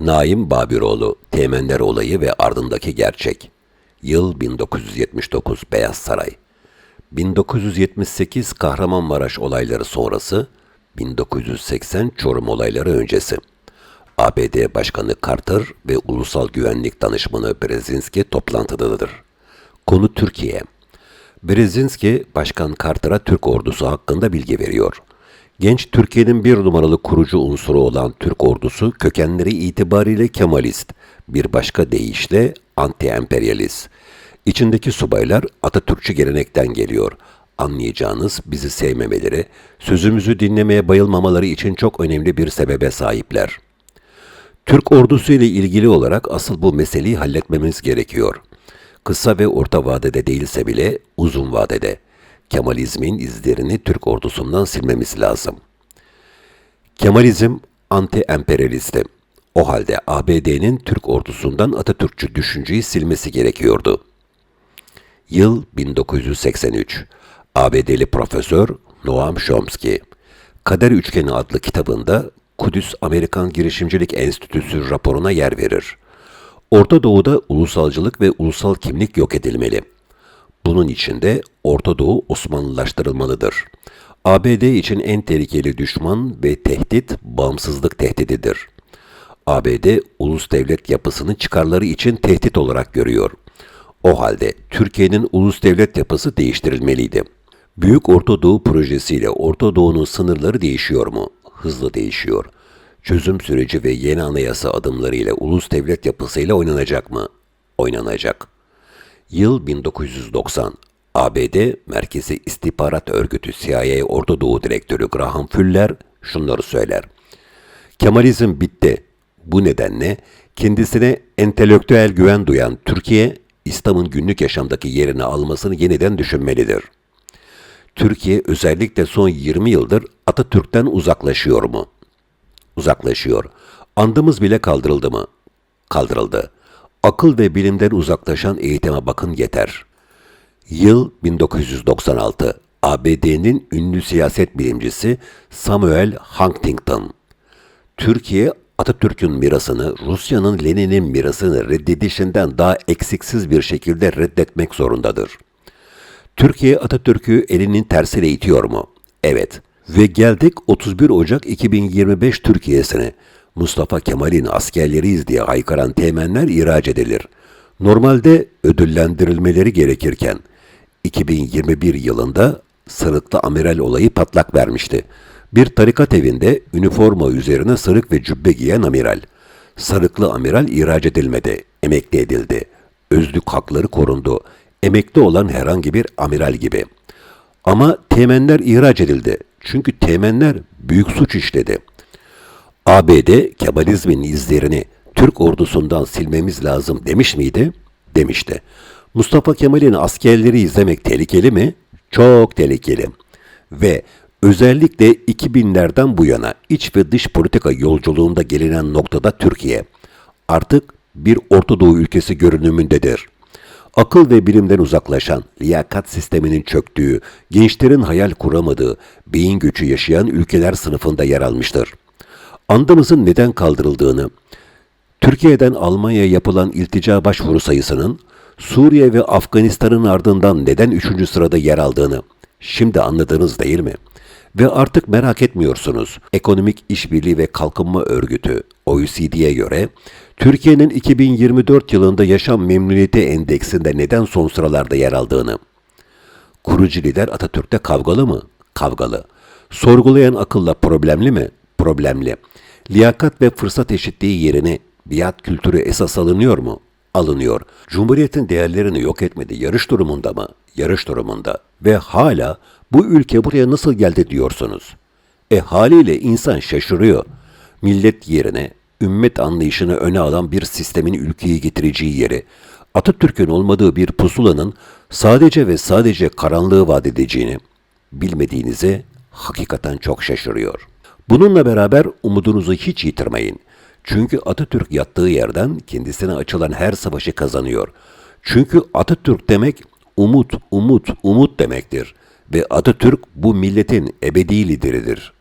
Naim Babiroğlu, Teğmenler Olayı ve ardındaki gerçek. Yıl 1979 Beyaz Saray. 1978 Kahramanmaraş olayları sonrası, 1980 Çorum olayları öncesi. ABD Başkanı Carter ve Ulusal Güvenlik Danışmanı Brzezinski toplantıdadır. Konu Türkiye. Brzezinski, Başkan Carter'a Türk ordusu hakkında bilgi veriyor. Genç Türkiye'nin bir numaralı kurucu unsuru olan Türk ordusu kökenleri itibariyle Kemalist, bir başka deyişle anti-emperyalist. İçindeki subaylar Atatürkçü gelenekten geliyor. Anlayacağınız bizi sevmemeleri, sözümüzü dinlemeye bayılmamaları için çok önemli bir sebebe sahipler. Türk ordusu ile ilgili olarak asıl bu meseleyi halletmemiz gerekiyor. Kısa ve orta vadede değilse bile uzun vadede. Kemalizmin izlerini Türk ordusundan silmemiz lazım. Kemalizm anti-emperyalistti. O halde ABD'nin Türk ordusundan Atatürkçü düşünceyi silmesi gerekiyordu. Yıl 1983. ABD'li profesör Noam Chomsky, Kader Üçgeni adlı kitabında Kudüs Amerikan Girişimcilik Enstitüsü raporuna yer verir. Orta Doğu'da ulusalcılık ve ulusal kimlik yok edilmeli. Bunun için de Orta Doğu Osmanlılaştırılmalıdır. ABD için en tehlikeli düşman ve tehdit bağımsızlık tehdididir. ABD ulus devlet yapısını çıkarları için tehdit olarak görüyor. O halde Türkiye'nin ulus devlet yapısı değiştirilmeliydi. Büyük Orta Doğu projesiyle Orta Doğu'nun sınırları değişiyor mu? Hızlı değişiyor. Çözüm süreci ve yeni anayasa adımlarıyla ulus devlet yapısıyla oynanacak mı? Oynanacak. Yıl 1990. ABD Merkezi İstihbarat Örgütü CIA Orta Doğu Direktörü Graham Fuller şunları söyler. Kemalizm bitti. Bu nedenle kendisine entelektüel güven duyan Türkiye, İslam'ın günlük yaşamdaki yerini almasını yeniden düşünmelidir. Türkiye özellikle son 20 yıldır Atatürk'ten uzaklaşıyor mu? Uzaklaşıyor. Andımız bile kaldırıldı mı? Kaldırıldı. Akıl ve bilimden uzaklaşan eğitime bakın yeter. Yıl 1996. ABD'nin ünlü siyaset bilimcisi Samuel Huntington. Türkiye Atatürk'ün mirasını, Rusya'nın Lenin'in mirasını reddedişinden daha eksiksiz bir şekilde reddetmek zorundadır. Türkiye Atatürk'ü elinin tersiyle itiyor mu? Evet. Ve geldik 31 Ocak 2025 Türkiye'sine. Mustafa Kemal'in askerleriyiz diye haykıran teğmenler ihraç edilir. Normalde ödüllendirilmeleri gerekirken 2021 yılında Sarıklı Amiral olayı patlak vermişti. Bir tarikat evinde üniforma üzerine sarık ve cübbe giyen amiral. Sarıklı amiral ihraç edilmedi, emekli edildi. Özlük hakları korundu. Emekli olan herhangi bir amiral gibi. Ama teğmenler ihraç edildi. Çünkü teğmenler büyük suç işledi. ABD Kemalizmin izlerini Türk ordusundan silmemiz lazım demiş miydi? Demişti. Mustafa Kemal'in askerleri izlemek tehlikeli mi? Çok tehlikeli. Ve özellikle 2000'lerden bu yana iç ve dış politika yolculuğunda gelinen noktada Türkiye artık bir Orta Doğu ülkesi görünümündedir. Akıl ve bilimden uzaklaşan, liyakat sisteminin çöktüğü, gençlerin hayal kuramadığı, beyin göçü yaşayan ülkeler sınıfında yer almıştır. Andımızın neden kaldırıldığını, Türkiye'den Almanya'ya yapılan iltica başvuru sayısının Suriye ve Afganistan'ın ardından neden üçüncü sırada yer aldığını şimdi anladınız değil mi? Ve artık merak etmiyorsunuz. Ekonomik İşbirliği ve Kalkınma Örgütü OECD'ye göre Türkiye'nin 2024 yılında yaşam memnuniyeti endeksinde neden son sıralarda yer aldığını. Kurucu lider Atatürk'te kavgalı mı? Kavgalı. Sorgulayan akılla problemli mi? Problemli. Liyakat ve fırsat eşitliği yerine biat kültürü esas alınıyor mu? Alınıyor. Cumhuriyetin değerlerini yok etmedi. Yarış durumunda mı? Yarış durumunda. Ve hala bu ülke buraya nasıl geldi diyorsunuz. E haliyle insan şaşırıyor. Millet yerine ümmet anlayışını öne alan bir sistemin ülkeyi getireceği yeri, Atatürk'ün olmadığı bir pusulanın sadece ve sadece karanlığı vaat edeceğini bilmediğinize hakikaten çok şaşırıyor. Bununla beraber umudunuzu hiç yitirmeyin. Çünkü Atatürk yattığı yerden kendisine açılan her savaşı kazanıyor. Çünkü Atatürk demek umut, umut, umut demektir. Ve Atatürk bu milletin ebedi lideridir.